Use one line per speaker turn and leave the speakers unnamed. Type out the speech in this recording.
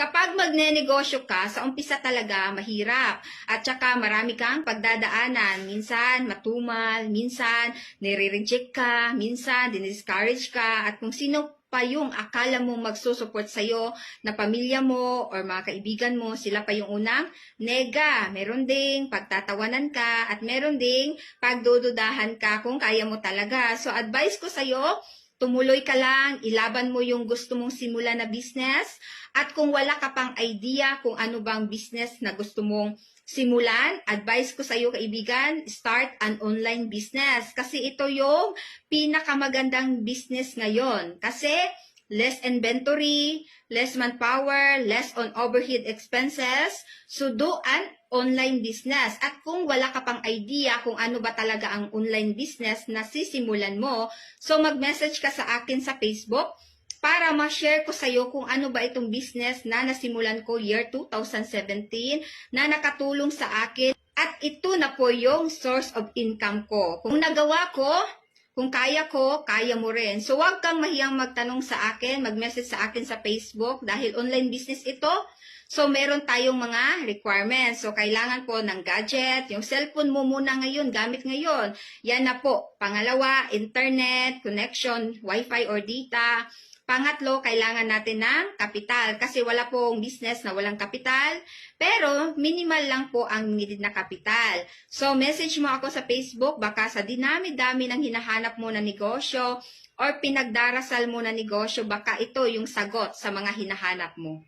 Kapag magnenegosyo ka, sa umpisa talaga mahirap. At saka marami kang pagdadaanan. Minsan matumal, minsan nire-reject ka, minsan diniscourage ka, at kung sino pa yung akala mo magsusupport sa'yo na pamilya mo or mga kaibigan mo, sila pa yung unang nega. Meron ding pagtatawanan ka at meron ding pagdududahan ka kung kaya mo talaga. So advice ko sa'yo, tumuloy ka lang, ilaban mo yung gusto mong simulan na business at kung wala ka pang idea kung ano bang business na gusto mong simulan, advice ko sa iyo kaibigan, start an online business. Kasi ito yung pinakamagandang business ngayon. Kasi less inventory, less manpower, less on overhead expenses. So do an online business. At kung wala ka pang idea kung ano ba talaga ang online business na sisimulan mo, so mag-message ka sa akin sa Facebook para ma-share ko sa iyo kung ano ba itong business na nasimulan ko year 2017 na nakatulong sa akin at ito na po yung source of income ko. Kung nagawa ko, kung kaya ko, kaya mo rin. So huwag kang mahiyang magtanong sa akin, mag-message sa akin sa Facebook dahil online business ito. So meron tayong mga requirements. So kailangan po ng gadget, yung cellphone mo muna ngayon, gamit ngayon. Yan na po. Pangalawa, internet, connection, wifi or data. Pangatlo, kailangan natin ng kapital kasi wala pong business na walang kapital, pero minimal lang po ang needed na kapital. So, message mo ako sa Facebook, baka sa dinami-dami ng hinahanap mo na negosyo or pinagdarasal mo na negosyo, baka ito yung sagot sa mga hinahanap mo.